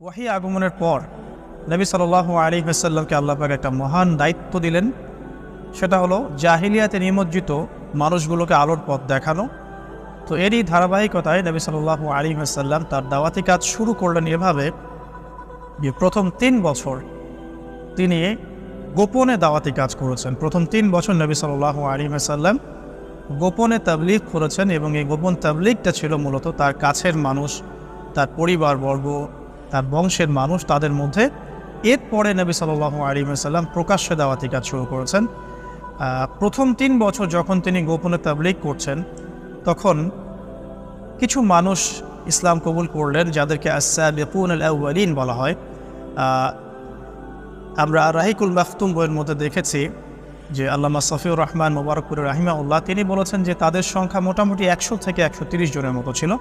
ওয়াহি আগমনের পর নবী সাল আলী হাসাল্লামকে আল্লাহ পাক একটা মহান দায়িত্ব দিলেন। সেটা হলো জাহিলিয়াতে নিমজ্জিত মানুষগুলোকে আলোর পথ দেখানো। তো এরই ধারাবাহিকতায় নবী সাল আলী হাসাল্লাম তার দাওয়াতি কাজ শুরু করলেন এভাবে যে প্রথম তিন বছর তিনি গোপনে দাওয়াতি কাজ করেছেন। প্রথম তিন বছর নবী সাল আলী হাসাল্লাম গোপনে তাবলিগ করেছেন এবং এই গোপন তাবলিগটা ছিল মূলত তার কাছের মানুষ, তার পরিবারবর্গ তার বংশের মানুষ তাদের মধ্যে। এরপরে নবী সাল্লাহ আলী সাল্লাম প্রকাশ্যে দাওয়াতি কাজ শুরু করেছেন। প্রথম তিন বছর যখন তিনি গোপনে তাবলিগ করছেন, তখন কিছু মানুষ ইসলাম কবুল করলেন, যাদেরকে আসাবিকুন আল আউয়ালিন বলা হয়। আমরা রাহিকুল মাহতুম বইয়ের মধ্যে দেখেছি যে আল্লামা সফিউর রহমান মোবারকপুর রাহিমাউল্লাহ তিনি বলেছেন যে তাদের সংখ্যা মোটামুটি একশো থেকে একশো জনের মতো ছিল।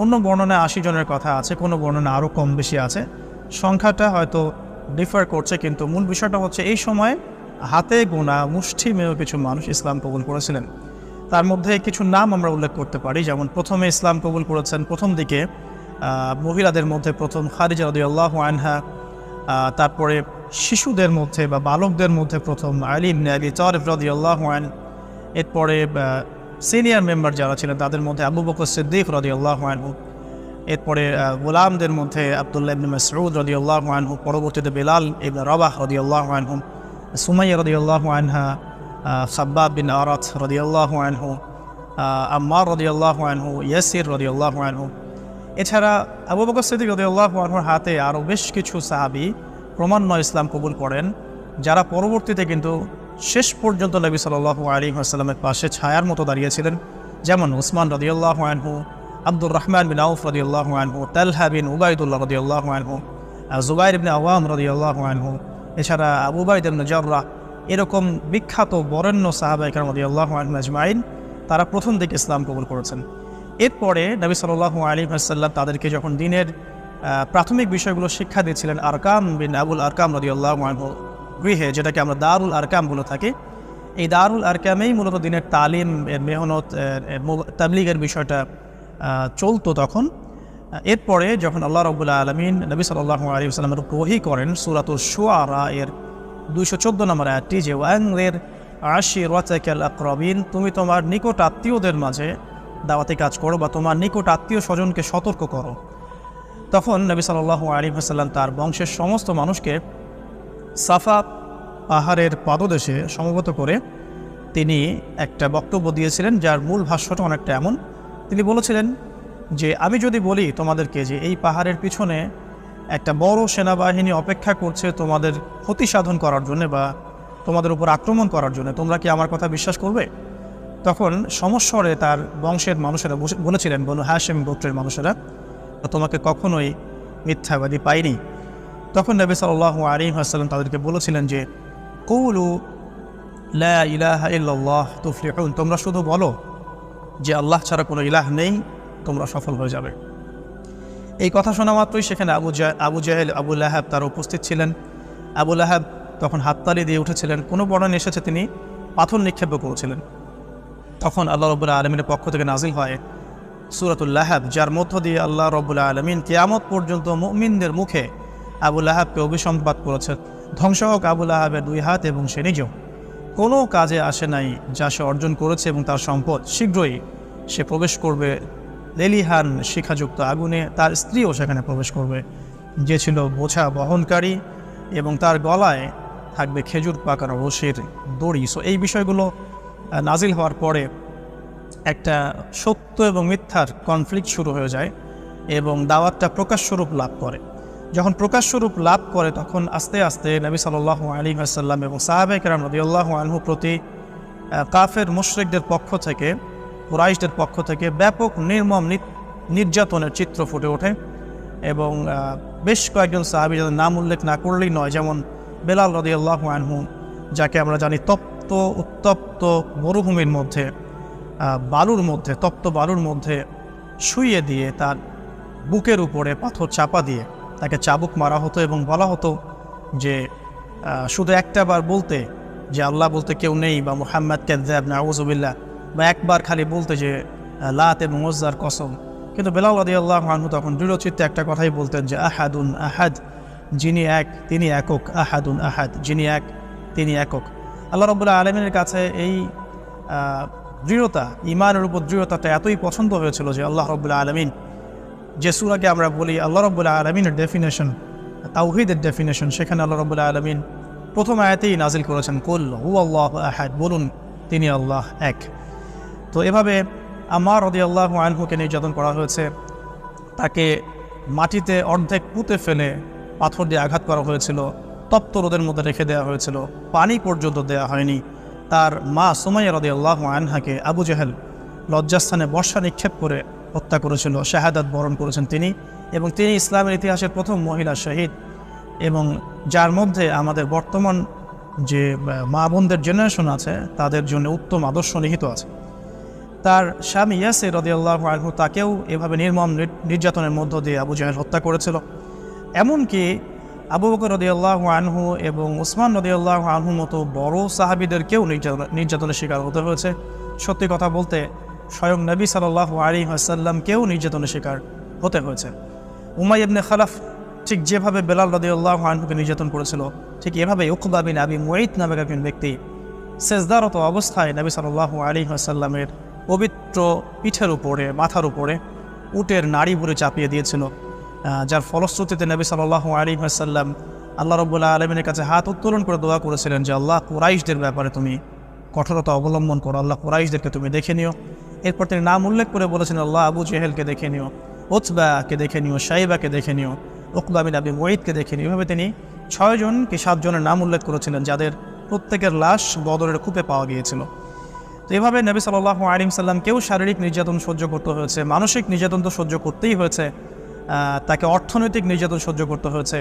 অন্য বর্ণনায় আশি জনের কথা আছে, কোনো বর্ণনা আরও কম বেশি আছে। সংখ্যাটা হয়তো ডিফার করছে, কিন্তু মূল বিষয়টা হচ্ছে এই সময় হাতে গোনা মুষ্টি মেয় কিছু মানুষ ইসলাম কবুল করেছিলেন। তার মধ্যে কিছু নাম আমরা উল্লেখ করতে পারি, যেমন প্রথমে ইসলাম কবুল করেছেন প্রথম দিকে মহিলাদের মধ্যে প্রথম খারিজা আল্লাহ আনহা তারপরে শিশুদের মধ্যে বা বালকদের মধ্যে প্রথম আলী ইবনে আবি তরিফ আল্লাহ আন এরপরে সিনিয়র মেম্বার যারা ছিলেন তাদের মধ্যে আবু বকর সিদ্দিক রদি আল্লাহ আনহু এরপরে গোলামদের মধ্যে আবদুল্লাহ ইবনে মাসউদ রদি আল্লাহ আনহু পরবর্তীতে বেলাল ইবনে রবাহ রদি আল্লাহ আনহু সুমাইয়া রদি আল্লাহ আনহা সাব্বাব বিন আরাত রদি আল্লাহ আনহু আহ, আম্মার রদি আল্লাহ আনহু ইয়াসির রদি আল্লাহ আনহু। এছাড়া আবু বকর সিদ্দিক রদিউল্লাহ আনহুর হাতে আরও বেশ কিছু সাহাবি ক্রমান্বয়ে ইসলাম কবুল করেন যারা পরবর্তীতে কিন্তু শেষ পর্যন্ত নবী সাল্লাহ আলী আসসালামের পাশে ছায়ার মতো দাঁড়িয়েছিলেন, যেমন উসমান রদিউল্লাহ আনহু, আব্দুর রহমান বিন আউফ রদিউল্লাহ আনহু, তালহা বিন উবায়দুল্লাহ রদিউল্লাহ আনহু জুবাইর ইবনে আওয়াম রদিউল্লাহ আনহু, এছাড়া আবু বাইদ ইবনে জর্রা, এরকম বিখ্যাত বরেণ্য সাহাবাইকার রদিউল্লাহ আনহু আজমাইন, তারা প্রথম দিকে ইসলাম কবুল করেছেন। এরপরে নবী সাল্লাহ আলী হাসাল্লাম তাদেরকে যখন দিনের প্রাথমিক বিষয়গুলো শিক্ষা দিয়েছিলেন আরকাম বিন আবুল আরকাম রদি আল্লাহ গৃহে, যেটাকে আমরা দারুল আরকাম বলে থাকি। এই দারুল আরকামেই মূলত দিনের তালিম, এর মেহনত তাবলিগের বিষয়টা চলতো তখন। এরপরে যখন আল্লাহ রবুল্লা আলমিন নবী সাল্লাহ আলী সাল্লামের ওহি করেন সুরাতুল শুয়ারা, এর দুইশো চোদ্দ নম্বর আয়াতটি যে ওয়াংরের আশি রাচাকাল আকরবিন তুমি তোমার নিকট আত্মীয়দের মাঝে দাওয়াতি কাজ করো বা তোমার নিকট আত্মীয় স্বজনকে সতর্ক করো। তখন নবী সাল্লাহ আলী হাসাল্লাম তার বংশের সমস্ত মানুষকে সাফা পাহাড়ের পাদদেশে সমবেত করে তিনি একটা বক্তব্য দিয়েছিলেন, যার মূল ভাষ্যটা অনেকটা এমন। তিনি বলেছিলেন যে, আমি যদি বলি তোমাদেরকে যে এই পাহাড়ের পিছনে একটা বড় সেনাবাহিনী অপেক্ষা করছে তোমাদের ক্ষতি সাধন করার জন্য বা তোমাদের উপর আক্রমণ করার জন্য, তোমরা কি আমার কথা বিশ্বাস করবে? তখন সমস্বরে তার বংশের মানুষেরা বলেছিলেন, বনু হাসেম গোত্রের মানুষেরা তোমাকে কখনোই মিথ্যাবাদী পাইনি। তখন নবী সাল্লাহ আলী আসসালাম তাদেরকে বলেছিলেন যে, কৌলু লা ইলাহা ইল্লাল্লাহ তোমরা শুধু বলো যে, আল্লাহ ছাড়া কোনো ইলাহ নেই, তোমরা সফল হয়ে যাবে। এই কথা শোনা মাত্রই সেখানে আবু জা, আবু জাহেল, আবু লাহাব তার উপস্থিত ছিলেন। আবু লাহাব তখন হাততালি দিয়ে উঠেছিলেন। কোনো বর্ণনা এসেছে তিনি পাথর নিক্ষেপ করেছিলেন। তখন আল্লাহ রবুল্লা আলমিনের পক্ষ থেকে নাজিল হয় সুরাতুল লাহাব, যার মধ্য দিয়ে আল্লাহ রবুল্লা আলমিন কেয়ামত পর্যন্ত মুমিনদের মুখে আবু লাহাবকে অভিসম্পাদ করেছেন ধ্বংস হোক আবু লাহাবের দুই হাত এবং সে নিজেও। কোনো কাজে আসে নাই যা সে অর্জন করেছে এবং তার সম্পদ। শীঘ্রই সে প্রবেশ করবে লেলিহান শিখাযুক্ত আগুনে। তার স্ত্রীও সেখানে প্রবেশ করবে। যে ছিল বোঝা বহনকারী এবং তার গলায় থাকবে খেজুর পাকার রসের দড়ি। সো এই বিষয়গুলো নাজিল হওয়ার পরে একটা সত্য এবং মিথ্যার কনফ্লিক্ট শুরু হয়ে যায় এবং দাওয়াতটা প্রকাশস্বরূপ লাভ করে। যখন প্রকাশ্যরূপ লাভ করে, তখন আস্তে আস্তে নবী সাল্লাহ আলী আসাল্লাম এবং সাহাবে কেরাম রদিউল্লাহ আনহু প্রতি কাফের মুশরিকদের পক্ষ থেকে, কুরাইশদের পক্ষ থেকে ব্যাপক নির্মম নির্যাতনের চিত্র ফুটে ওঠে এবং বেশ কয়েকজন সাহাবি যাদের নাম উল্লেখ না করলেই নয়, যেমন বেলাল রদিউল্লাহ আনহু, যাকে আমরা জানি তপ্ত, উত্তপ্ত মরুভূমির মধ্যে বালুর মধ্যে, তপ্ত বালুর মধ্যে শুইয়ে দিয়ে তার বুকের উপরে পাথর চাপা দিয়ে তাকে চাবুক মারা হতো এবং বলা হতো যে শুধু একটা বার বলতে যে আল্লাহ বলতে কেউ নেই বা মুহাম্মদ কেদ্দাব নাউজুবিল্লাহ বা একবার খালি বলতে যে লাত এবং ওজ্জার কসম। কিন্তু বেলাল রদি আল্লাহ আনহু তখন দৃঢ়চিত্তে একটা কথাই বলতেন যে, আহাদুন আহাদ, যিনি এক, তিনি একক, আহাদুন আহাদ, যিনি এক, তিনি একক। আল্লাহ রবুল্লাহ আলমিনের কাছে এই দৃঢ়তা ইমানের উপর দৃঢ়তাটা এতই পছন্দ হয়েছিল যে আল্লাহ রবুল্লাহ আলমিন যে সুরাকে আমরা বলি আল্লাহ রবুল্লাহ আলমিনের ডেফিনেশন তাওহিদের ডেফিনেশন সেখানে আল্লাহ রবুল্লাহ আলমিন প্রথম আয়াতেই নাজিল করেছেন, কুল হু আল্লাহ আহাদ বলুন, তিনি আল্লাহ এক তো এভাবে আমার রদি আল্লাহ আনহুকে নির্যাতন করা হয়েছে, তাকে মাটিতে অর্ধেক পুঁতে ফেলে পাথর দিয়ে আঘাত করা হয়েছিল, তপ্ত রোদের মধ্যে রেখে দেওয়া হয়েছিল, পানি পর্যন্ত দেওয়া হয়নি। তার মা সুমাইয়া রদি আল্লাহ আনহাকে আবু জেহেল লজ্জাস্থানে বর্ষা নিক্ষেপ করে হত্যা করেছিল, শাহাদাত বরণ করেছেন তিনি এবং তিনি ইসলামের ইতিহাসের প্রথম মহিলা শহীদ এবং যার মধ্যে আমাদের বর্তমান যে মা বোনদের জেনারেশন আছে, তাদের জন্য উত্তম আদর্শ নিহিত আছে। তার স্বামী ইয়াসির রদিয়াল্লাহ আনহু তাকেও এভাবে নির্মম নির- নির্যাতনের মধ্য দিয়ে আবু জাহেল হত্যা করেছিল। এমনকি আবু বকর রদিয়াল্লাহ আনহু এবং উসমান রদিয়াল্লাহ আনহু মতো বড় সাহাবিদেরকেও নির্যাতন, নির্যাতনের শিকার হতে হয়েছে। সত্যি কথা বলতে স্বয়ং নবী সাল্লাহ আলী আসাল্লামকেও নির্যাতনের শিকার হতে হয়েছে। উমাই ইবনে খালাফ ঠিক যেভাবে বেলাল রদিয়াল্লাহ আনহুকে নির্যাতন করেছিল, ঠিক এভাবে উকবা আবি মুঈদ নামের একজন ব্যক্তি সেজদারত অবস্থায় নবী সাল্লাহ আলী আসাল্লামের পবিত্র পিঠের উপরে, মাথার উপরে উটের নাড়ি বুড়ে চাপিয়ে দিয়েছিল যার ফলশ্রুতিতে নবী সাল্লাহ আলী আসাল্লাম আল্লাহ রবুল্লাহ আলমিনের কাছে হাত উত্তোলন করে দোয়া করেছিলেন যে, আল্লাহ কুরাইশদের ব্যাপারে তুমি কঠোরতা অবলম্বন করো। আল্লাহ কুরাইশদেরকে তুমি দেখে নিও। এরপর তিনি নাম উল্লেখ করে বলেছেন, আল্লাহ আবু জেহেলকে দেখে নিও ওতবাকে দেখে নিও সাইবাকে দেখে নিও বিন আবি মুঈদকে দেখে নিও। এভাবে তিনি ছয়জন কি সাতজনের নাম উল্লেখ করেছিলেন, যাদের প্রত্যেকের লাশ বদরের কূপে পাওয়া গিয়েছিল। তো এভাবে নবী সাল্লাহ আলিম সাল্লামকেও শারীরিক নির্যাতন সহ্য করতে হয়েছে, মানসিক নির্যাতন তো সহ্য করতেই হয়েছে তাকে অর্থনৈতিক নির্যাতন সহ্য করতে হয়েছে,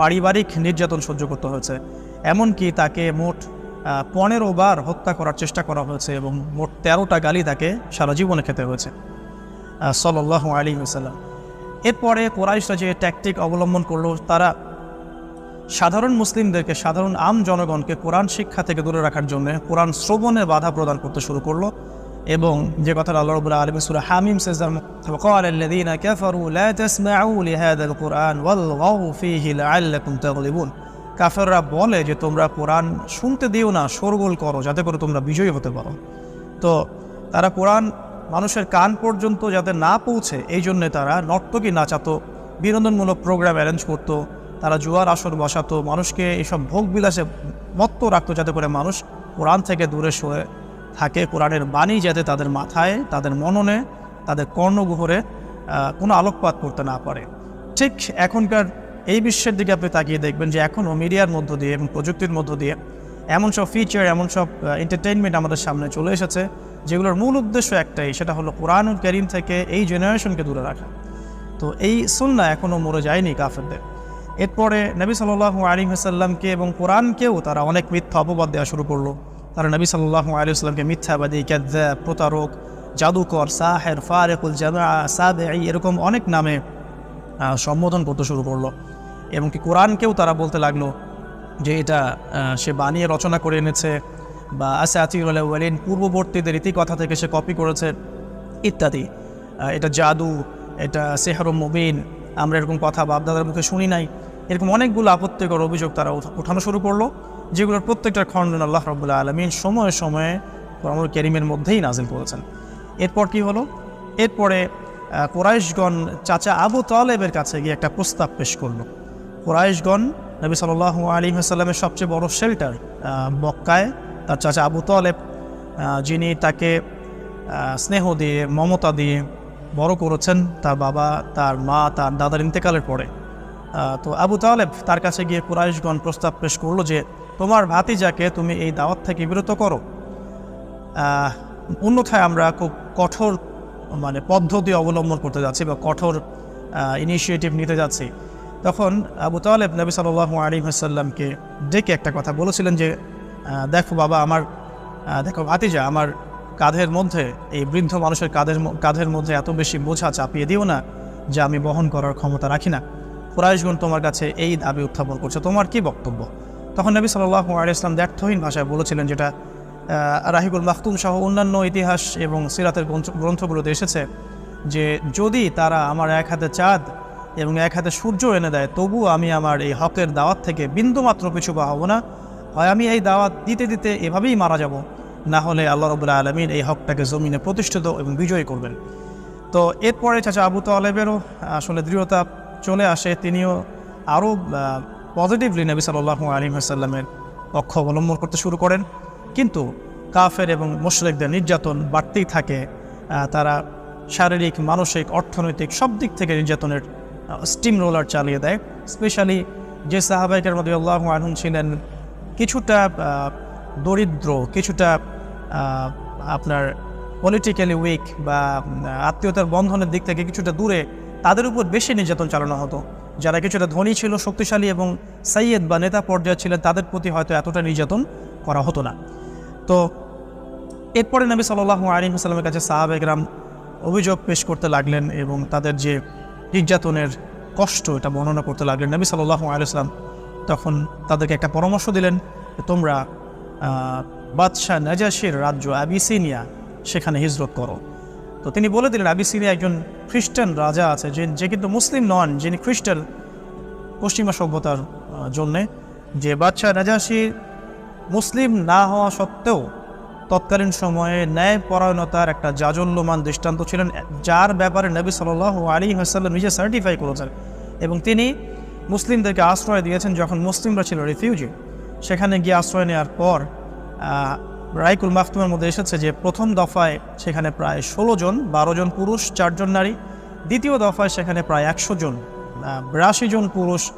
পারিবারিক নির্যাতন সহ্য করতে হয়েছে, এমনকি তাকে মোট পনেরো বার হত্যা করার চেষ্টা করা হয়েছে এবং মোট তেরোটা গালি তাকে সারা জীবনে খেতে হয়েছে সাল্লাহ আলী সাল্লাম এরপরে কোরাইশরা যে ট্যাকটিক অবলম্বন করলো তারা সাধারণ মুসলিমদেরকে সাধারণ আম জনগণকে কোরআন শিক্ষা থেকে দূরে রাখার জন্য কোরআন শ্রবণে বাধা প্রদান করতে শুরু করলো এবং যে কথা আল্লাহ রবুল্লাহ আলম সুরা হামিম সেজার وقال কাফেররা বলে যে তোমরা কোরআন শুনতে দিও না, শোরগোল করো, যাতে করে তোমরা বিজয়ী হতে পারো। তো তারা কোরআন মানুষের কান পর্যন্ত যাতে না পৌঁছে, এই জন্যে তারা নর্তকী নাচাতো, বিনোদনমূলক প্রোগ্রাম অ্যারেঞ্জ করতো, তারা জুয়ার আসর বসাতো, মানুষকে এইসব ভোগবিলাসে মত্ত রাখতো, যাতে করে মানুষ কোরআন থেকে দূরে সরে থাকে। কোরআনের বাণী যাতে তাদের মাথায়, তাদের মননে, তাদের কর্ণগুহরে কোনো আলোকপাত করতে না পারে। ঠিক এখনকার এই বিশ্বের দিকে আপনি তাকিয়ে দেখবেন যে এখনও মিডিয়ার মধ্য দিয়ে এবং প্রযুক্তির মধ্য দিয়ে এমন সব ফিচার এমন সব এন্টারটেইনমেন্ট আমাদের সামনে চলে এসেছে, যেগুলোর মূল উদ্দেশ্য একটাই, সেটা হলো কোরআনুল করিম থেকে এই জেনারেশনকে দূরে রাখা। তো এই সুন্না এখনও মরে যায়নি কাফেরদের। এরপরে নবী সাল্লাহ আলী হাসাল্লামকে এবং কোরআনকেও তারা অনেক মিথ্যা অপবাদ দেওয়া শুরু করল। তারা নবী সাল্লাহ আলী আসলামকে মিথ্যাবাদী ক্যাদ্দা প্রতারক, জাদুকর, সাহের, ফারেকুল জামা সাবে এরকম অনেক নামে সম্বোধন করতে শুরু করল। এবং কি কোরআনকেও তারা বলতে লাগল যে এটা সে বানিয়ে রচনা করে এনেছে বা আসে আতিউলিন পূর্ববর্তীদের কথা থেকে সে কপি করেছে ইত্যাদি। এটা জাদু, এটা সেহরম মুবিন, আমরা এরকম কথা বাপদাদার মুখে শুনি নাই। এরকম অনেকগুলো আপত্তিকর অভিযোগ তারা উঠানো শুরু করল, যেগুলোর প্রত্যেকটার খণ্ডন আল্লাহ রবুল্লাহ আলমিন সময়ে সময়ে কোরআনুল কেরিমের মধ্যেই নাজিল করেছেন। এরপর কি হলো? এরপরে কোরাইশগণ চাচা আবু তালেবের কাছে গিয়ে একটা প্রস্তাব পেশ করল। কোরাইশগণ নবী সাল আলী হাসাল্লামের সবচেয়ে বড় শেল্টার মক্কায় তার চাচা আবু তালেব যিনি তাকে স্নেহ দিয়ে, মমতা দিয়ে বড় করেছেন, তার বাবা, তার মা, তার দাদার ইন্তেকালের পরে। তো আবু তালেব তার কাছে গিয়ে কুরাইশগণ প্রস্তাব পেশ করল যে, তোমার ভাতিজাকে তুমি এই দাওয়াত থেকে বিরত করো। অন্যথায় আমরা খুব কঠোর মানে পদ্ধতি অবলম্বন করতে যাচ্ছি বা কঠোর ইনিশিয়েটিভ নিতে যাচ্ছি। তখন আবু তালেব নবী সাল্লাহ আলী হাসাল্লামকে ডেকে একটা কথা বলেছিলেন যে দেখো বাবা, আমার দেখো ভাতিজা আমার কাঁধের মধ্যে, এই বৃদ্ধ মানুষের কাঁধের কাঁধের মধ্যে এত বেশি বোঝা চাপিয়ে দিও না যে আমি বহন করার ক্ষমতা রাখি না। কুরাইশগুন তোমার কাছে এই দাবি উত্থাপন করছে। তোমার কি বক্তব্য? তখন নবী সাল্লাহ ইসলাম দ্ব্যর্থহীন ভাষায় বলেছিলেন যেটা রাহিকুল মাহতুম সহ অন্যান্য ইতিহাস এবং সিরাতের গ্রন্থ- গ্রন্থগুলোতে এসেছে যে, যদি তারা আমার এক হাতে চাঁদ এবং এক হাতে সূর্য এনে দেয়, তবু আমি আমার এই হকের দাওয়াত থেকে বিন্দুমাত্র পিছু পা হব না। হয় আমি এই দাওয়াত দিতে দিতে এভাবেই মারা যাব, না হলে আল্লাহ রবুল্লা আলমিন এই হকটাকে জমিনে প্রতিষ্ঠিত এবং বিজয়ী করবেন। তো এরপরে চাচা আবু তালেবেরও আসলে দৃঢ়তা চলে আসে, তিনিও আরও পজিটিভলি নবী সাল্লাহু আলিম সাল্লামের পক্ষ অবলম্বন করতে শুরু করেন। কিন্তু কাফের এবং মুশরিকদের নির্যাতন বাড়তেই থাকে তারা শারীরিক, মানসিক, অর্থনৈতিক সব দিক থেকে নির্যাতনের স্টিম রোলার চালিয়ে দেয়। স্পেশালি যে সাহাবাইকার মধ্যে আল্লাহ আহম ছিলেন, কিছুটা দরিদ্র, কিছুটা আপনার পলিটিক্যালি উইক বা আত্মীয়তার বন্ধনের দিক থেকে কিছুটা দূরে, তাদের উপর বেশি নির্যাতন চালানো হতো। যারা কিছুটা ধনী ছিল, শক্তিশালী এবং সাইয়েদ বা নেতা পর্যায়ে ছিলেন, তাদের প্রতি হয়তো এতটা নির্যাতন করা হতো না। তো, এরপরে নবী সাল্লাহু আলিম সাল্লামের কাছে সাহাবেগরাম অভিযোগ পেশ করতে লাগলেন এবং তাদের যে নির্যাতনের কষ্ট এটা বর্ণনা করতে লাগলেন। নবী সাল্লাহু আলিয়াল্লাম তখন তাদেরকে একটা পরামর্শ দিলেন তোমরা বাদশাহ নাজাসির রাজ্য আবিসিনিয়া সেখানে হিজরত করো। তো তিনি বলে দিলেন আবিসিনিয়া একজন খ্রিস্টান রাজা আছে, যে যে কিন্তু মুসলিম নন, যিনি খ্রিস্টান পশ্চিমা সভ্যতার জন্যে। যে বাদশাহ নাজাসি মুসলিম না হওয়া সত্ত্বেও তৎকালীন সময়ে ন্যায় পরায়ণতার একটা জাজল্যমান দৃষ্টান্ত ছিলেন যার ব্যাপারে নবী সাল আলী হাসাল্লাম নিজে সার্টিফাই করেছেন। এবং তিনি মুসলিমদেরকে আশ্রয় দিয়েছেন যখন মুসলিমরা ছিল রিফিউজি সেখানে গিয়ে আশ্রয় নেওয়ার পর রাইকুল মাহতুমের মধ্যে এসেছে যে প্রথম দফায় সেখানে প্রায় ষোলো জন বারো জন পুরুষ চারজন নারী। দ্বিতীয় দফায় সেখানে প্রায় একশো জন বিরাশি জন পুরুষ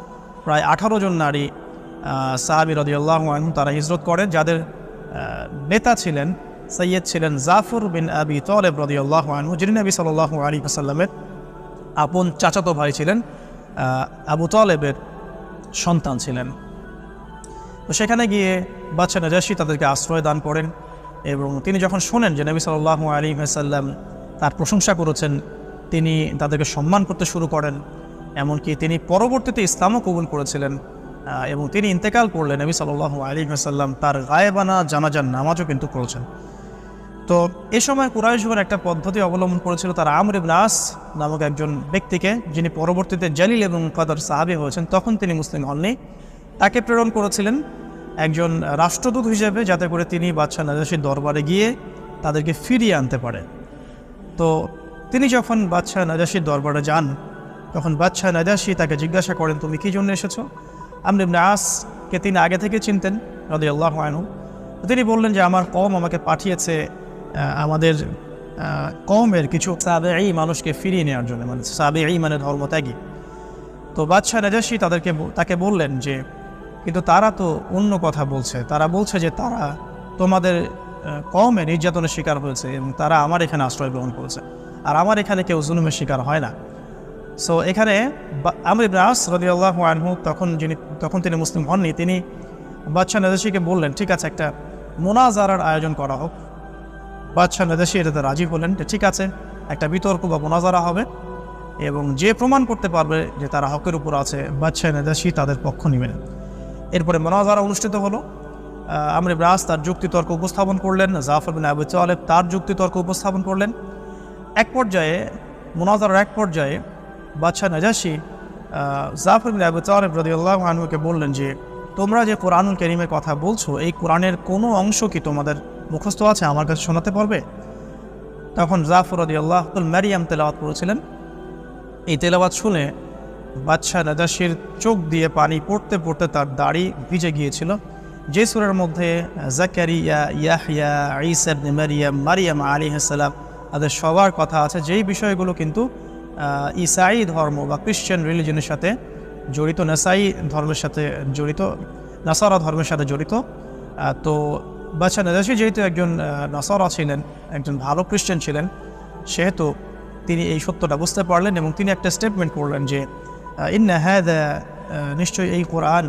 প্রায় আঠারো জন নারী আহ, সাহাবি রদিউল্লাহ তারা হিজরত করেন যাদের নেতা ছিলেন, সৈয়দ ছিলেন জাফর বিন আবি তলেব রদিউল্লাহ আনহু, যিনি নবী সাল্লাহ আলী আসাল্লামের আপন চাচাতো ভাই ছিলেন আবু তলেবের সন্তান ছিলেন। তো সেখানে গিয়ে বাচ্চা নাজাসি তাদেরকে আশ্রয় দান করেন এবং তিনি যখন শোনেন যে নবী সাল্লাহ আলী সাল্লাম তার প্রশংসা করেছেন, তিনি তাদেরকে সম্মান করতে শুরু করেন। এমনকি তিনি পরবর্তীতে ইসলামও কবুল করেছিলেন। এবং তিনি ইন্তেকাল করলেন নবী সাল্লাহ আলী সাল্লাম তার গায়েবানা জানাজার নামাজও কিন্তু করেছেন তো এ সময় কুরাইশ একটা পদ্ধতি অবলম্বন করেছিল তার আমর ইবনে আস নামক একজন ব্যক্তিকে, যিনি পরবর্তীতে জালিল এবং কাদর সাহাবি হয়েছেন। তখন তিনি মুসলিম হননি। তাকে প্রেরণ করেছিলেন একজন রাষ্ট্রদূত হিসেবে, যাতে করে তিনি বাদশাহ নাজাসির দরবারে গিয়ে তাদেরকে ফিরিয়ে আনতে পারে। তো তিনি যখন বাদশাহ নাজাসির দরবারে যান, তখন বাদশাহ নাজাসি তাকে জিজ্ঞাসা করেন, তুমি কী জন্য এসেছ? আমর ইবনে আসকে তিনি আগে থেকে চিনতেন রদি আল্লাহ আনহু, তিনি বললেন যে আমার কম আমাকে পাঠিয়েছে আমাদের কমের কিছু সাবে এই মানুষকে ফিরিয়ে নেওয়ার জন্য মানে সাবে এই মানে ধর্মত্যাগী তো বাদশাহ নাজাসি তাদেরকে তাকে বললেন যে, কিন্তু তারা তো অন্য কথা বলছে, তারা বলছে যে তারা তোমাদের কমে নির্যাতনের শিকার হয়েছে এবং তারা আমার এখানে আশ্রয় গ্রহণ করেছে। আর আমার এখানে কেউ জুলুমের শিকার হয় না। সো এখানে আমর ইবনে আস আনহু তখন যিনি তখন তিনি মুসলিম হননি, তিনি বাদশাহ নাজাসিকে বললেন, ঠিক আছে, একটা মোনাজারার আয়োজন করা হোক। বাদশাহ নাজাসি এটাতে রাজি হলেন ঠিক আছে, একটা বিতর্ক বা মোনাজারা হবে এবং যে প্রমাণ করতে পারবে যে তারা হকের উপর আছে, বাদশাহ নাজাসি তাদের পক্ষ নেবেন এরপরে মোনাজারা অনুষ্ঠিত হলো। আমর ইবনে আস তার যুক্তিতর্ক উপস্থাপন করলেন, জাফর বিন আবু তালেব তার যুক্তিতর্ক উপস্থাপন করলেন। এক পর্যায়ে, মোনাজারার এক পর্যায়ে বাদশাহ নাজাসি জাফর আবু তালেব রদিউল্লাহ আনহুকে বললেন যে, তোমরা যে কোরআনুল করিমের কথা বলছো, এই কোরআনের কোনো অংশ কি তোমাদের মুখস্থ আছে আমার কাছে শোনাতে পারবে? তখন জাফর রদি আল্লাহ ম্যারিয়াম তেলাওয়াত করেছিলেন। এই তেলাওয়াত শুনে বাদশাহ নাজাসির চোখ দিয়ে পানি পড়তে পড়তে তার দাড়ি ভিজে গিয়েছিল। যে সুরের মধ্যে জাকারিয়া ইয়াহিয়া ইসাবনে মারিয়াম মারিয়াম আলী হাসালাম তাদের সবার কথা আছে। যেই বিষয়গুলো কিন্তু ইসাই ধর্ম বা খ্রিশ্চান রিলিজনের সাথে জড়িত, নাসাই ধর্মের সাথে জড়িত, নাসারা ধর্মের সাথে জড়িত। তো বাদশাহ নাজাসি যেহেতু একজন নাসারা ছিলেন, একজন ভালো খ্রিশ্চান ছিলেন, সেহেতু তিনি এই সত্যটা বুঝতে পারলেন এবং তিনি একটা স্টেটমেন্ট করলেন যে ইন্না হ্যাদা নিশ্চয়ই এই কোরআন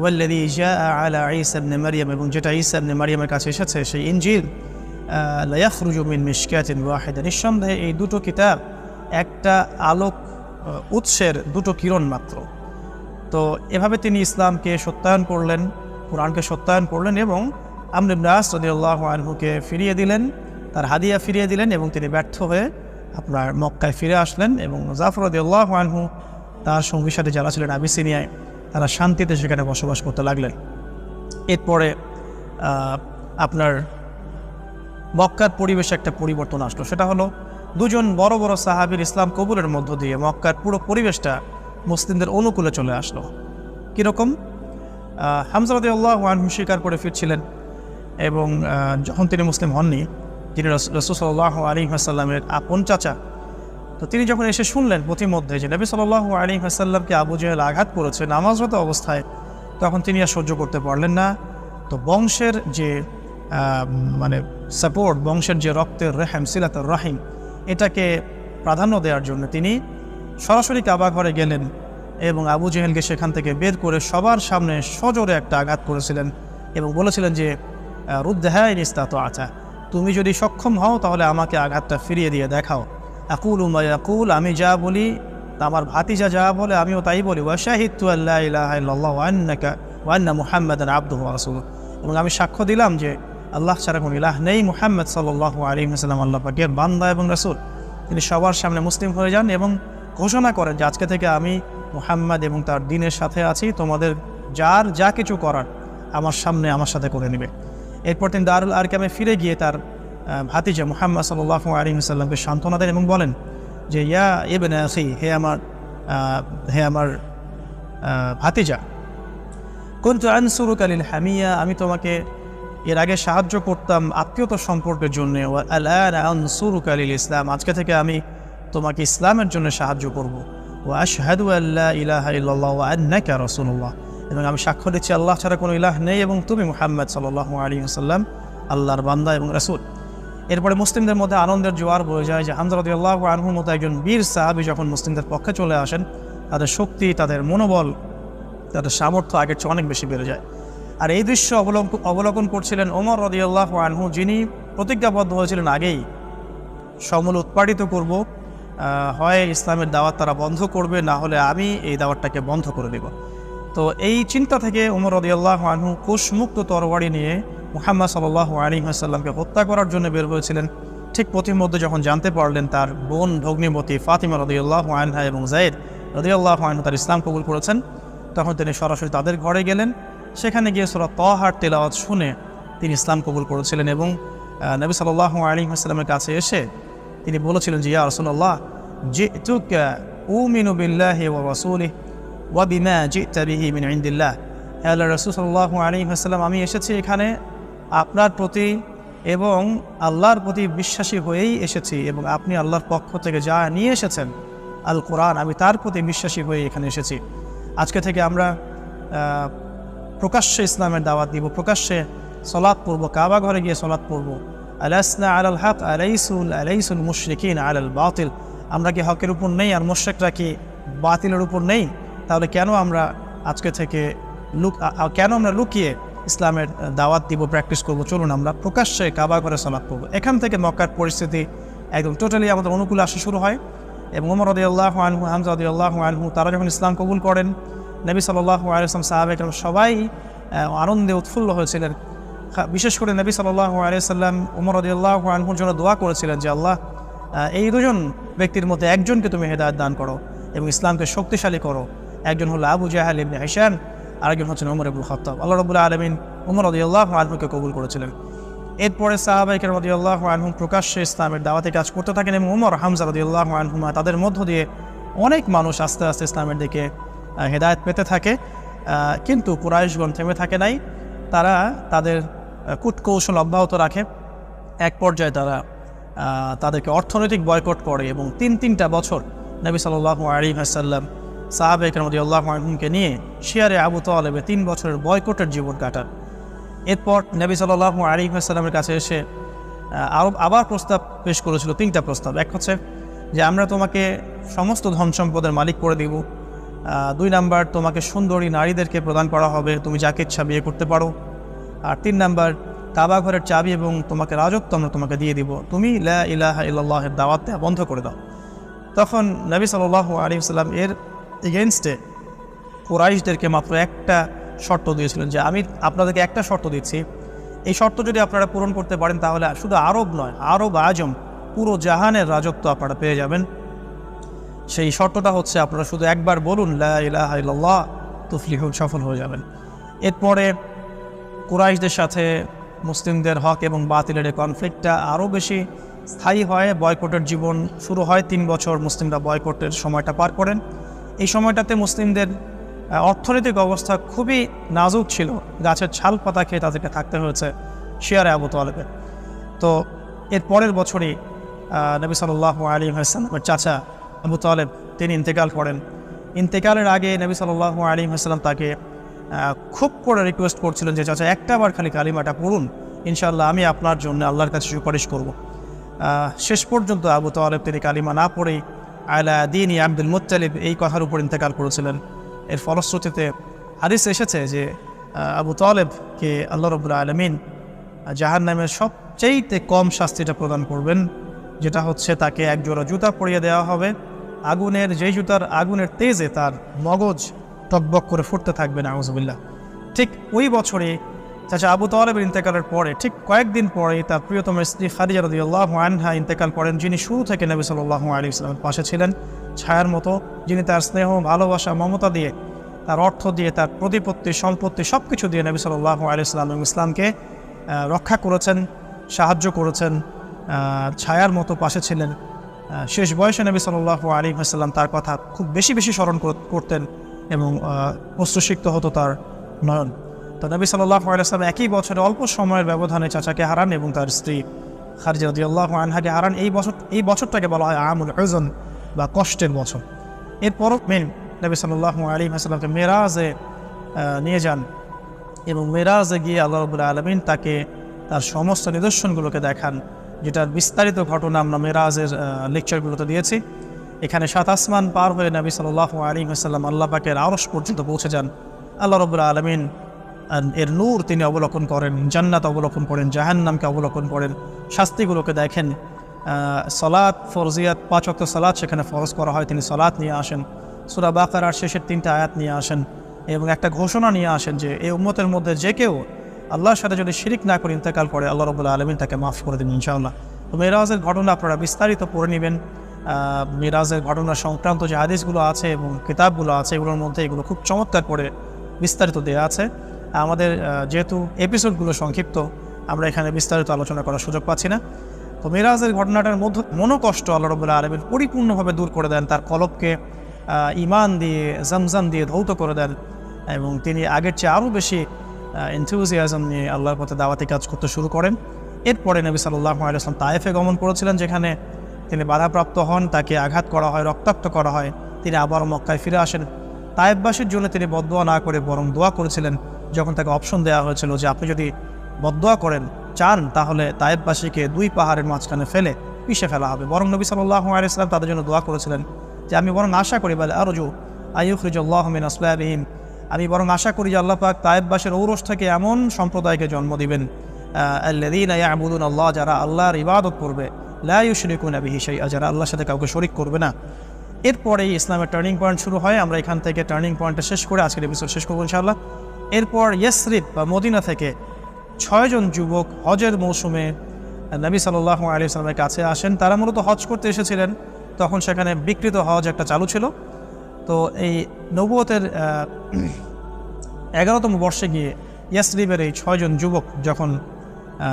ওয়াল্লাদি জা আলা ঈসা ইবনে মারিয়াম এবং যেটা ইবনে মারিয়ামের কাছে এসেছে, সেই ইনজিল লায়াখরুজু মিন মিশকাতিন ওয়াহিদা নিঃসন্দেহে এই দুটো কিতাব একটা আলোক উৎসের দুটো কিরণ মাত্র। তো এভাবে তিনি ইসলামকে সত্যায়ন করলেন, কোরআনকে সত্যায়ন করলেন এবং আমর ইবনে আস রাদিয়াল্লাহু আনহুকে ফিরিয়ে দিলেন, তার হাদিয়া ফিরিয়ে দিলেন এবং তিনি ব্যর্থ হয়ে আপনার মক্কায় ফিরে আসলেন এবং জাফর আল্লাহ আনহু তার সঙ্গীর সাথে যারা ছিলেন আবিসিনিয়ায়, তারা শান্তিতে সেখানে বসবাস করতে লাগলেন। এরপরে আপনার মক্কার পরিবেশে একটা পরিবর্তন আসলো। সেটা হলো দুজন বড় বড় সাহাবির ইসলাম কবুলের মধ্য দিয়ে মক্কার পুরো পরিবেশটা মুসলিমদের অনুকূলে চলে আসলো। কীরকম? হামজারদি আল্লাহ আনহু স্বীকার করে ফিরছিলেন এবং যখন তিনি মুসলিম হননি তিনি রসুসল্লাহ আলী হাসাল্লামের আপন চাচা, তো তিনি যখন এসে শুনলেন পথিমধ্যে যে নবী সাল্লাহ আলী হাসাল্লামকে আবু জেহেল আঘাত করেছে নামাজরত অবস্থায়, তখন তিনি আর সহ্য করতে পারলেন না। তো বংশের যে মানে সাপোর্ট বংশের যে রক্তের রেহেম, সিলাতের রাহিম এটাকে প্রাধান্য দেওয়ার জন্য তিনি সরাসরি কাবা ঘরে গেলেন এবং আবু জেহেলকে সেখান থেকে বের করে সবার সামনে সজোরে একটা আঘাত করেছিলেন এবং বলেছিলেন যে রুদ্দাহাই নিস্তা তো আচ্ছা তুমি যদি সক্ষম হও, তাহলে আমাকে আঘাতটা ফিরিয়ে দিয়ে দেখাও। আকুল উমাই আকুল আমি যা বলি, আমার ভাতিজা যা বলে, আমিও তাই বলি। ওয়াশাহিদু আল্লাহ ইলাহা ইল্লাল্লাহ ওয়ান্নাকা ওয়ান্না মুহাম্মাদান আবদুহু ওয়া রাসূলুহু। এবং আমি সাক্ষ্য দিলাম যে আল্লাহ ছাড়া কোনো ইলাহ নেই। মুহাম্মদ সাল্লাল্লাহু আলাইহি ওয়াসাল্লাম আল্লাহ পাকের বান্দা এবং রাসূল। তিনি সবার সামনে মুসলিম হয়ে যান এবং ঘোষণা করেন যে, আজকে থেকে আমি মুহাম্মদ এবং তার দিনের সাথে আছি। তোমাদের যার যা কিছু করার, আমার সামনে আমার সাথে করে নেবে। এরপর তিনি দারুল আরকামে ফিরে গিয়ে তার ভাতিজা মুহাম্মদ সাল্লাহ আলী সাল্লামকে সান্ত্বনা দেন এবং বলেন যে, ইয়া এবেন আখি, হে আমার হে আমার ভাতিজা, কিন্তু আনসুরুক আলিল হামিয়া, আমি তোমাকে এর আগে সাহায্য করতাম আত্মীয়তা সম্পর্কের জন্য। ইসলাম। আজকে থেকে আমি তোমাকে ইসলামের জন্য সাহায্য করব। ও আশহাদু আল্লাহ ইলাহা রাসূলুল্লাহ। এবং আমি সাক্ষ্য দিচ্ছি, আল্লাহ ছাড়া কোনো ইলাহ নেই এবং তুমি মুহাম্মদ সাল্লাল্লাহু আলাইহি ওয়াসাল্লাম, আল্লাহর বান্দা এবং রাসূল। এরপরে মুসলিমদের মধ্যে আনন্দের জোয়ার বয়ে যায় যে হামজা রাদিয়াল্লাহু আনহুর মতো একজন বীর সাহাবী যখন মুসলিমদের পক্ষে চলে আসেন, তাদের শক্তি, তাদের মনোবল, তাদের সামর্থ্য আগের চেয়ে অনেক বেশি বেড়ে যায়। আর এই দৃশ্য অবলোকন করছিলেন ওমর রদিয়াল্লাহ আনহু, যিনি প্রতিজ্ঞাবদ্ধ হয়েছিলেন আগেই। সমল উৎপাদিত করব হয় ইসলামের দাওয়াত তারা বন্ধ করবে, না হলে আমি এই দাওয়াতটাকে বন্ধ করে দেব। তো এই চিন্তা থেকে উমর রদিয়াল্লাহ আনহু কুশমুক্ত তরবারি নিয়ে মুহাম্মদ সাল্লাহ আলী আসাল্লামকে হত্যা করার জন্য বের হয়েছিলেন। ঠিক পথিমধ্যে যখন জানতে পারলেন তার বোন ভগ্নিমতী ফাতিমা রদিয়াল্লাহ আনহা এবং জায়েদ রদিয়াল্লাহ আনহু তার ইসলাম কবুল করেছেন, তখন তিনি সরাসরি তাদের ঘরে গেলেন। সেখানে গিয়ে সোরা তহার তেলাওয়াত শুনে তিনি ইসলাম কবুল করেছিলেন এবং নবী সাল্লাহ আলী আসসালামের কাছে এসে তিনি বলেছিলেন যে, ইয়া রসুল্লাহ যে তুক উমিনু বিল্লাহি ওয়া রাসূলিহি ওয়া বিমা জিতা বিহি মিন ইনদিল্লাহ। হে আল্লাহ রসুল আলাইহি ওয়াসাল্লাম, আমি এসেছি এখানে আপনার প্রতি এবং আল্লাহর প্রতি বিশ্বাসী হয়েই এসেছি এবং আপনি আল্লাহর পক্ষ থেকে যা নিয়ে এসেছেন আল কোরআন আমি তার প্রতি বিশ্বাসী হয়ে এখানে এসেছি। আজকে থেকে আমরা প্রকাশ্যে ইসলামের দাওয়াত দিব, প্রকাশ্যে সলাৎ পড়ব, কাবা ঘরে গিয়ে সলাৎ পড়ব। আলাসনা আলাল হক আলাইসুল আলাইসুল মুশরিকিন আলাল বাতিল। আমরা কি হকের উপর নেই আর মুশরিকরা কি বাতিলের উপর নেই? তাহলে কেন আমরা আজকে থেকে লুক কেন আমরা লুকিয়ে ইসলামের দাওয়াত দিব, প্র্যাকটিস করব? চলুন আমরা প্রকাশ্যে কাবা ঘরে সলাৎ পড়ব। এখান থেকে মক্কার পরিস্থিতি একদম টোটালি আমাদের অনুকূলে আসা শুরু হয়। এবং ওমর রদিয়াল্লাহ আনহু, হামজা রদিয়াল্লাহ আনহু, তারা যখন ইসলাম কবুল করেন নবী সাল্লাহ আলিয়াম সাহাবেক সবাই আনন্দে উৎফুল্ল হয়েছিলেন। বিশেষ করে নবী সাল্লাহ আলিয়াল্লাম উমর রদিয়াল্লাহ আনহুর জন্য দোয়া করেছিলেন যে, আল্লাহ এই দুজন ব্যক্তির মধ্যে একজনকে তুমি হেদায়ত দান করো এবং ইসলামকে শক্তিশালী করো। একজন হলো আবু জাহাল ইবনে হিসান আরেকজন হচ্ছেন ওমর আবুল খত্তাব। আল্লাহ রবুল্লাহ আলমিন উমর রদিয়াল্লাহ আনহুকে কবুল করেছিলেন। এরপরে সাহাবাইকে রদিয়াল্লাহ আনহুম প্রকাশ্যে ইসলামের দাওয়াতে কাজ করতে থাকেন এবং উমর, হামজা রদিয়াল্লাহ আনহুমা তাদের মধ্য দিয়ে অনেক মানুষ আস্তে আস্তে ইসলামের দিকে হেদায়েত পেতে থাকে। কিন্তু কুরাইশগণ থেমে থাকে নাই। তারা তাদের কূটকৌশল অব্যাহত রাখে। এক পর্যায়ে তারা তাদেরকে অর্থনৈতিক বয়কট করে এবং তিন তিনটা বছর নবী সাল্লাহ আলী হাসাল্লাম সাহাবেক রদিয়াল্লাহ আনহুমকে নিয়ে শিয়ারে আবু তালেবে তিন বছরের বয়কটের জীবন কাটান। এরপর নবী সাল্লাহ আলী সাল্লামের কাছে এসে আহ, আরও আবার প্রস্তাব পেশ করেছিল তিনটা প্রস্তাব। এক হচ্ছে যে আমরা তোমাকে সমস্ত ধন সম্পদের মালিক করে দিব। দুই নাম্বার, তোমাকে সুন্দরী নারীদেরকে প্রদান করা হবে। তুমি যাকে ইচ্ছা বিয়ে করতে পারো। আর তিন নাম্বার, কাবা ঘরের চাবি এবং তোমাকে রাজত্ব আমরা তোমাকে দিয়ে দিব। তুমি লা ইলাহা ইল্লাল্লাহের দাওয়াত দেওয়া বন্ধ করে দাও। তখন নবী সাল্লাহ আলী সাল্লাম এর এগেনস্টে কুরাইশদেরকে মাত্র একটা শর্ত দিয়েছিলেন যে, আমি আপনাদেরকে একটা শর্ত দিচ্ছি। এই শর্ত যদি আপনারা পূরণ করতে পারেন তাহলে শুধু আরব নয়, আরব আজম পুরো জাহানের রাজত্ব আপনারা পেয়ে যাবেন। সেই শর্তটা হচ্ছে আপনারা শুধু একবার বলুন, লা ইলাহা ইল্লাল্লাহ তুফলিহুন সফল হয়ে যাবেন। এরপরে কুরাইশদের সাথে মুসলিমদের হক এবং বাতিলের এই কনফ্লিক্টটা আরও বেশি স্থায়ী হয় বয়কটের জীবন শুরু হয়। তিন বছর মুসলিমরা বয়কটের সময়টা পার করেন। এই সময়টাতে মুসলিমদের অর্থনৈতিক অবস্থা খুবই নাজুক ছিল। গাছের ছাল পাতা খেয়ে তাদেরকে থাকতে হয়েছে শিয়ারে আবু তালেবের। তো এর পরের বছরই নবী সাল্লাহ আলী হাসলামের চাচা আবু তালেব, তিনি ইন্তেকাল করেন। ইন্তেকালের আগে নবী সাল্লাহ আলী হাসলাম তাকে খুব করে রিকোয়েস্ট করছিলেন যে, চাচা, একটা বার খালি কালিমাটা পড়ুন। ইনশাল্লাহ আমি আপনার জন্য আল্লাহর কাছে সুপারিশ করব। শেষ পর্যন্ত আবু তালেব তিনি কালিমা না পড়েই আয়লা দিন আব্দুল মুত্তালিব এই কথার উপর ইন্তেকাল করেছিলেন। এর ফলশ্রুতিতে হাদিস এসেছে যে আবু তালেবকে আল্লাহ রবুল্লা আলমিন জাহান নামের সবচেয়েতে কম শাস্তিটা প্রদান করবেন। যেটা হচ্ছে তাকে এক জোড়া জুতা পরিয়ে দেওয়া হবে। আগুনের, যেই জুতার আগুনের তেজে তার মগজ টকবক করে ফুটতে থাকবে না আউজবিল্লা ঠিক ওই বছরে চাচা আবু তালেবের ইন্তেকালের পরে, ঠিক কয়েকদিন পরে তার প্রিয়তম স্ত্রী খাদিজা রদিউল্লাহ আনহা ইন্তেকাল করেন, যিনি শুরু থেকে নবী সাল্লাহ আলী ইসলামের পাশে ছিলেন। ছায়ার মতো যিনি তার স্নেহ, ভালোবাসা, মমতা দিয়ে, তার অর্থ দিয়ে, তার প্রতিপত্তি, সম্পত্তি সব কিছু দিয়ে নবী সাল্লাহ আলী ইসলাম ইসলামকে রক্ষা করেছেন, সাহায্য করেছেন। ছায়ার মতো পাশে ছিলেন। শেষ বয়সে নবী সাল্লাহ আলী হাসাল্লাম তার কথা খুব বেশি বেশি স্মরণ কর- করতেন এবং অস্ত্রসিক্ত হতো তার নয়ন। তো নবী সাল্লাহ আলাইসলাম একই বছরে অল্প সময়ের ব্যবধানে চাচাকে হারান এবং তার স্ত্রী খারজা রদিয়াল্লাহ আনহাকে হারান। এই বছর, এই বছরটাকে বলা হয় আমুল ওজন বা কষ্টের বছর। এরপরও মেন নবী সাল্লাহ আলী হাসাল্লামকে মেরাজে নিয়ে যান এবং মেরাজে গিয়ে আল্লাহ আলমিন তাকে তার সমস্ত নিদর্শনগুলোকে দেখান। যেটার বিস্তারিত ঘটনা আমরা মেরাজের লেকচারগুলোতে দিয়েছি। এখানে সাত আসমান পার হয়ে নবী সাল্লাহ আলী হাসাল্লাম আল্লাহ পাকের আরস পর্যন্ত পৌঁছে যান। আল্লাহ রবুল্লা আলমিন এর নূর তিনি অবলোকন করেন, জান্নাত অবলোকন করেন, জাহান্নামকে অবলোকন করেন। শাস্তিগুলোকে দেখেন সলাৎ ফরজিয়াত, পাঁচ অক্ত সলাৎ সেখানে ফরজ করা হয়, তিনি সলাৎ নিয়ে আসেন। সুরা বাকার আর শেষের তিনটা আয়াত নিয়ে আসেন এবং একটা ঘোষণা নিয়ে আসেন যে এই উম্মতের মধ্যে যে কেউ আল্লাহর সাথে যদি শিরিক না করে, ইন্তেকাল করে আল্লাহ রবুল্লা আলমিন তাকে মাফ করে দিন ইনশাআল্লাহ। তো মেরাজের ঘটনা আপনারা বিস্তারিত পড়ে নেবেন। মিরাজের ঘটনা সংক্রান্ত যে আদেশগুলো আছে এবং কিতাবগুলো আছে, এগুলোর মধ্যে এগুলো খুব চমৎকার করে বিস্তারিত দেওয়া আছে। আমাদের যেহেতু এপিসোডগুলো সংক্ষিপ্ত, আমরা এখানে বিস্তারিত আলোচনা করার সুযোগ পাচ্ছি না। তো মিরাজের ঘটনাটার মধ্যে মনোকষ্ট আল্লাহ রবুল্লাহ আলমিন পরিপূর্ণভাবে দূর করে দেন। তার কলবকে ইমান দিয়ে, জমজম দিয়ে ধৌত করে দেন এবং তিনি আগের চেয়ে আরও বেশি এনথিউজিয়াজম নিয়ে আল্লাহর পথে দাওয়াতি কাজ করতে শুরু করেন। এরপরে নবী সাল্লাহ আলাইসলাম তায়েফে গমন করেছিলেন, যেখানে তিনি বাধাপ্রাপ্ত হন, তাকে আঘাত করা হয়, রক্তাক্ত করা হয়। তিনি আবার মক্কায় ফিরে আসেন। তায়েববাসীর জন্য তিনি বদদোয়া না করে বরং দোয়া করেছিলেন, যখন তাকে অপশন দেওয়া হয়েছিল যে, আপনি যদি বদদোয়া করেন, চান, তাহলে তায়েববাসীকে দুই পাহাড়ের মাঝখানে ফেলে পিষে ফেলা হবে। বরং নবী সাল্লাহ আলাইসলাম তাদের জন্য দোয়া করেছিলেন যে, আমি বরং আশা করি, বলে আরজু আইফরিজুল্লাহ মিন আসলাহিম আমি বরং আশা করি যে আল্লাহ পাক তায়েববাসের ঔরস থেকে এমন সম্প্রদায়কে জন্ম দিবেন ইয়াবুদুন আল্লাহ, যারা আল্লাহর ইবাদত করবে লাইশরিকুন আবিহি সেই যারা আল্লাহর সাথে কাউকে শরিক করবে না। এরপরেই ইসলামের টার্নিং পয়েন্ট শুরু হয়, আমরা এখান থেকে টার্নিং পয়েন্টটা শেষ করে আজকের এপিসোড শেষ করব ইনশাআল্লাহ। এরপর ইয়াসরিফ বা মদিনা থেকে ছয়জন যুবক হজের মৌসুমে নবী সাল্লাহ আলী সাল্লামের কাছে আসেন। তারা মূলত হজ করতে এসেছিলেন। তখন সেখানে বিকৃত হজ একটা চালু ছিল। তো এই নবুয়তের এগারোতম বর্ষে গিয়ে ইয়াসরিবের এই ছয়জন যুবক যখন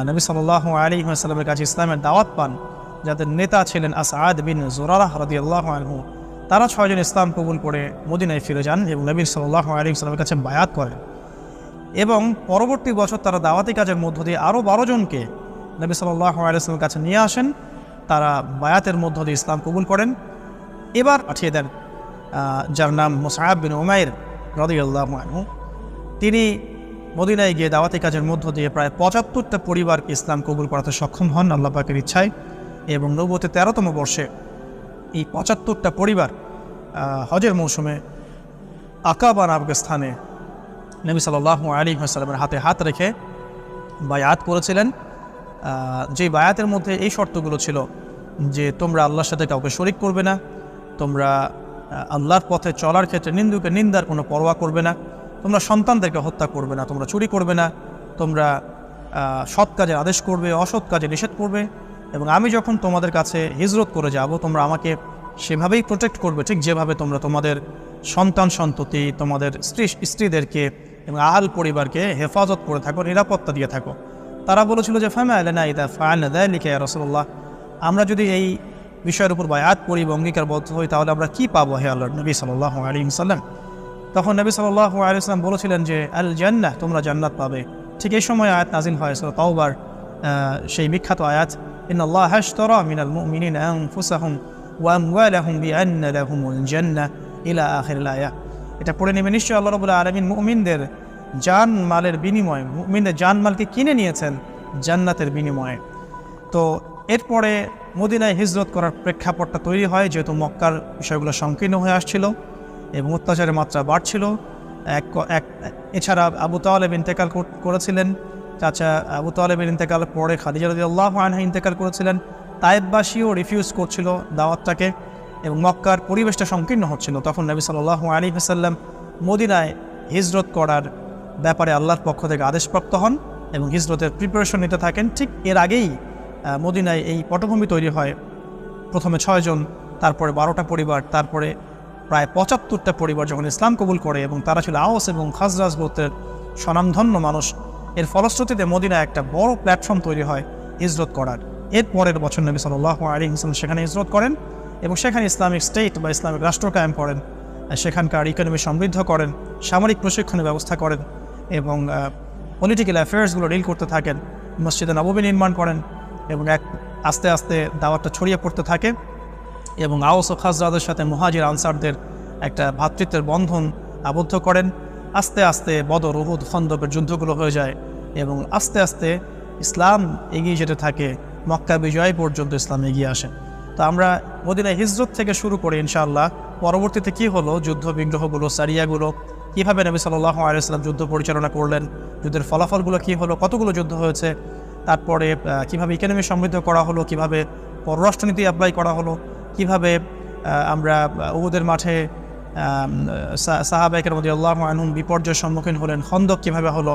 নবী সাল্লাহ আলী সাল্লামের কাছে ইসলামের দাওয়াত পান, যাদের নেতা ছিলেন আসাদ বিন জোরারাহ রদিয়াল্লাহ আনহু, তারা ছয়জন ইসলাম কবুল করে মদিনায় ফিরে যান এবং নবী সাল্লাহ আলী সাল্লামের কাছে বায়াত করেন। এবং পরবর্তী বছর তারা দাওয়াতি কাজের মধ্য দিয়ে আরও বারো জনকে নবী সাল্লাহ আলাইসলামের কাছে নিয়ে আসেন। তারা বায়াতের মধ্য দিয়ে ইসলাম কবুল করেন। এবার পাঠিয়ে দেন যার নাম মোসাহাব বিন ওমায়ের রদিউল্লাহ আনহু। তিনি মদিনায় গিয়ে দাওয়াতি কাজের মধ্য দিয়ে প্রায় পঁচাত্তরটা পরিবারকে ইসলাম কবুল করাতে সক্ষম হন আল্লাহ পাকের ইচ্ছায় এবং নবতে তেরোতম বর্ষে এই পঁচাত্তরটা পরিবার হজের মৌসুমে আকাবা নামক স্থানে নবী সাল্লাহ আলী সাল্লামের হাতে হাত রেখে বায়াত করেছিলেন। যে বায়াতের মধ্যে এই শর্তগুলো ছিল যে তোমরা আল্লাহর সাথে কাউকে শরিক করবে না, তোমরা আল্লাহর পথে চলার ক্ষেত্রে নিন্দুকে নিন্দার কোনো পরোয়া করবে না। তোমরা সন্তানদেরকে হত্যা করবে না, তোমরা চুরি করবে না, তোমরা সৎ কাজে আদেশ করবে, অসৎ কাজে নিষেধ করবে এবং আমি যখন তোমাদের কাছে হিজরত করে যাব, তোমরা আমাকে সেভাবেই প্রোটেক্ট করবে, ঠিক যেভাবে তোমরা তোমাদের সন্তান সন্ততি, তোমাদের স্ত্রী, স্ত্রীদেরকে এবং আহাল পরিবারকে হেফাজত করে থাকো, নিরাপত্তা দিয়ে থাকো। তারা বলেছিল যে, ফামা আলেনা ইদা ফান লিখে রসল্লাহ আমরা যদি এই বিষয়ের উপর বায়াত করি বা অঙ্গীকারবদ্ধ হই, তাহলে আমরা কী পাবো হে আল্লাহ নবী সাল্লাহ আলী সাল্লাম তখন নবী সাল্লাহ আলী সাল্লাম বলেছিলেন যে, আল জান্নাহ, তোমরা জান্নাত পাবে। ঠিক এই সময় আয়াত নাজিল হয় সো তাওবার সেই বিখ্যাত আয়াত ইন আল্লাহ হাশতারা মিনাল মুমিনিন আনফুসাহুম ওয়া আমওয়ালাহুম বিআন্না লাহুমুল জান্নাহ ইলা আখিরিল আয়াহ এটা পড়ে নেবে নিশ্চয়ই আল্লাহ রাব্বুল আলামিন মুমিনদের জান মালের বিনিময়ে, মুমিনদের জান মালকে কিনে নিয়েছেন জান্নাতের বিনিময়ে। তো এরপরে মদিনায় হিজরত করার প্রেক্ষাপটটা তৈরি হয়, যেহেতু মক্কার বিষয়গুলো সংকীর্ণ হয়ে আসছিল এবং অত্যাচারের মাত্রা বাড়ছিল। এক এক, এছাড়া আবু তালেব ইন্তেকাল করেছিলেন। চাচা আবু তালেবের ইন্তেকাল পরে খাদিজা রদি আল্লাহ আনহা ইন্তেকাল করেছিলেন। তায়েববাসীও রিফিউজ করছিল দাওয়াতটাকে এবং মক্কার পরিবেশটা সংকীর্ণ হচ্ছিল। তখন নবী সাল্লাহ আলী হাসাল্লাম মদিনায় হিজরত করার ব্যাপারে আল্লাহর পক্ষ থেকে আদেশপ্রাপ্ত হন এবং হিজরতের প্রিপারেশন নিতে থাকেন। ঠিক এর আগেই মদিনায় এই পটভূমি তৈরি হয়। প্রথমে ছয়জন তারপরে বারোটা পরিবার, তারপরে প্রায় পঁচাত্তরটা পরিবার যখন ইসলাম কবুল করে এবং তারা ছিল আওস এবং খাজরাজ গোত্রের স্বনামধন্য মানুষ, এর ফলশ্রুতিতে মদিনায় একটা বড় প্ল্যাটফর্ম তৈরি হয় হিজরত করার। এর পরের বছর নবী সাল্লাহ আলী ইসলাম সেখানে হিজরত করেন এবং সেখানে ইসলামিক স্টেট বা ইসলামিক রাষ্ট্র কায়েম করেন। সেখানকার ইকোনমি সমৃদ্ধ করেন, সামরিক প্রশিক্ষণের ব্যবস্থা করেন এবং পলিটিক্যাল অ্যাফেয়ার্সগুলো ডিল করতে থাকেন, মসজিদে নবমী নির্মাণ করেন। এবং এক আস্তে আস্তে দাওয়াতটা ছড়িয়ে পড়তে থাকে এবং আওস ও খাজরাদের সাথে মুহাজির আনসারদের একটা ভ্রাতৃত্বের বন্ধন আবদ্ধ করেন। আস্তে আস্তে বদর, উহুদ খন্দবের যুদ্ধগুলো হয়ে যায় এবং আস্তে আস্তে ইসলাম এগিয়ে যেতে থাকে। মক্কা বিজয় পর্যন্ত ইসলাম এগিয়ে আসে। তো আমরা মদিনায় হিজরত থেকে শুরু করে ইনশাআল্লাহ পরবর্তীতে কি হলো? যুদ্ধ বিগ্রহগুলো, সারিয়াগুলো, কীভাবে নবী সাল্লাহ আলাইসলাম যুদ্ধ পরিচালনা করলেন? যুদ্ধের ফলাফলগুলো কী হলো? কতগুলো যুদ্ধ হয়েছে? তারপরে কীভাবে ইকোনমি সমৃদ্ধ করা হলো, কীভাবে পররাষ্ট্রনীতি অ্যাপ্লাই করা হলো, কীভাবে আমরা উহুদের মাঠে সাহাবাইকের মধ্যে আল্লাহ আনহুম বিপর্যয়ের সম্মুখীন হলেন, খন্দক কীভাবে হলো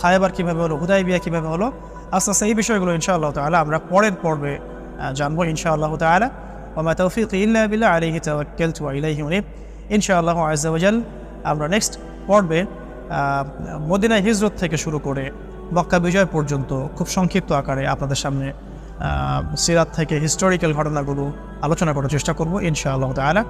খায়বার কীভাবে হলো হুদাইবিয়া কীভাবে হলো, আস্তে আস্তে এই বিষয়গুলো ইনশাআল্লাহ তাআলা আমরা পরের পর্বে জানব ইনশাআল্লাহ তাআলা। ওমা তৌফিক ইল্লা বিল্লাহ, আলাইহি তাওয়াক্কালতু ওয়া ইলাইহি উনীব। ইনশাআল্লাহ আমরা নেক্সট পর্বে মদিনা হিজরত থেকে শুরু করে মক্কা বিজয় পর্যন্ত খুব সংক্ষিপ্ত আকারে আপনাদের সামনে সিরাত থেকে হিস্টোরিক্যাল ঘটনাগুলো আলোচনা করার চেষ্টা করব, ইনশাআল্লাহ তাআলা।